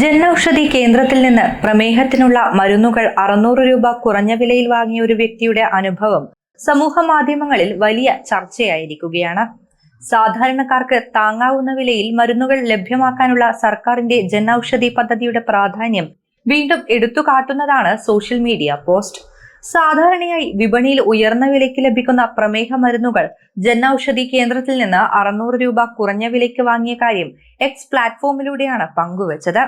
ജനൌഷധി കേന്ദ്രത്തിൽ നിന്ന് പ്രമേഹത്തിനുള്ള മരുന്നുകൾ അറുന്നൂറ് രൂപ കുറഞ്ഞ വിലയിൽ വാങ്ങിയ ഒരു വ്യക്തിയുടെ അനുഭവം സമൂഹ മാധ്യമങ്ങളിൽ വലിയ ചർച്ചയായിരിക്കുകയാണ്. സാധാരണക്കാർക്ക് താങ്ങാവുന്ന വിലയിൽ മരുന്നുകൾ ലഭ്യമാക്കാനുള്ള സർക്കാരിന്റെ ജനൌഷധി പദ്ധതിയുടെ പ്രാധാന്യം വീണ്ടും എടുത്തു കാട്ടുന്നതാണ് സോഷ്യൽ മീഡിയ പോസ്റ്റ്. സാധാരണയായി വിപണിയിൽ ഉയർന്ന വിലയ്ക്ക് ലഭിക്കുന്ന പ്രമേഹ മരുന്നുകൾ ജനൌഷധി കേന്ദ്രത്തിൽ നിന്ന് അറുന്നൂറ് രൂപ കുറഞ്ഞ വിലയ്ക്ക് വാങ്ങിയ കാര്യം എക്സ് പ്ലാറ്റ്ഫോമിലൂടെയാണ് പങ്കുവച്ചത്.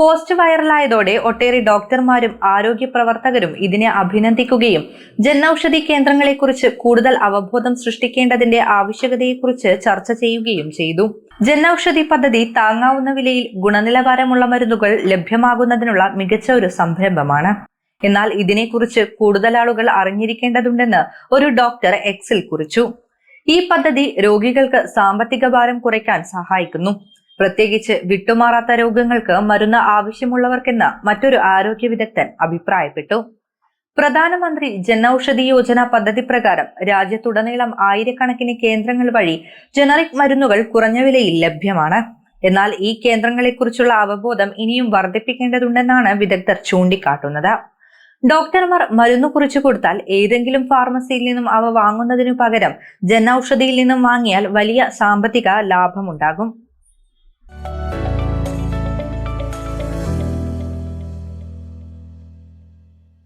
പോസ്റ്റ് വൈറലായതോടെ ഒട്ടേറെ ഡോക്ടർമാരും ആരോഗ്യ പ്രവർത്തകരും ഇതിനെ അഭിനന്ദിക്കുകയും ജനൌഷധി കേന്ദ്രങ്ങളെക്കുറിച്ച് കൂടുതൽ അവബോധം സൃഷ്ടിക്കേണ്ടതിന്റെ ആവശ്യകതയെക്കുറിച്ച് ചർച്ച ചെയ്യുകയും ചെയ്തു. ജനൌഷധി പദ്ധതി താങ്ങാവുന്ന വിലയിൽ ഗുണനിലവാരമുള്ള മരുന്നുകൾ ലഭ്യമാകുന്നതിനുള്ള മികച്ച ഒരു സംരംഭമാണ്. എന്നാൽ ഇതിനെക്കുറിച്ച് കൂടുതൽ ആളുകൾ അറിഞ്ഞിരിക്കേണ്ടതുണ്ടെന്ന് ഒരു ഡോക്ടർ എക്സിൽ കുറിച്ചു. ഈ പദ്ധതി രോഗികൾക്ക് സാമ്പത്തിക ഭാരം കുറയ്ക്കാൻ സഹായിക്കുന്നു. പ്രത്യേകിച്ച് വിട്ടുമാറാത്ത രോഗങ്ങൾക്ക് മരുന്ന് ആവശ്യമുള്ളവർക്കെന്ന് മറ്റൊരു ആരോഗ്യ വിദഗ്ധൻ അഭിപ്രായപ്പെട്ടു. പ്രധാനമന്ത്രി ജനൌഷധി യോജന പദ്ധതി പ്രകാരം രാജ്യത്തുടനീളം ആയിരക്കണക്കിന് കേന്ദ്രങ്ങൾ വഴി ജനറിക് മരുന്നുകൾ കുറഞ്ഞ വിലയിൽ ലഭ്യമാണ്. എന്നാൽ ഈ കേന്ദ്രങ്ങളെക്കുറിച്ചുള്ള അവബോധം ഇനിയും വർദ്ധിപ്പിക്കേണ്ടതുണ്ടെന്നാണ് വിദഗ്ധർ ചൂണ്ടിക്കാട്ടുന്നത്. ഡോക്ടർമാർ മരുന്ന് കുറിച്ചു കൊടുത്താൽ ഏതെങ്കിലും ഫാർമസിയിൽ നിന്നും അവ വാങ്ങുന്നതിനു പകരം ജനൌഷധിയിൽ നിന്നും വാങ്ങിയാൽ വലിയ സാമ്പത്തിക ലാഭമുണ്ടാകും.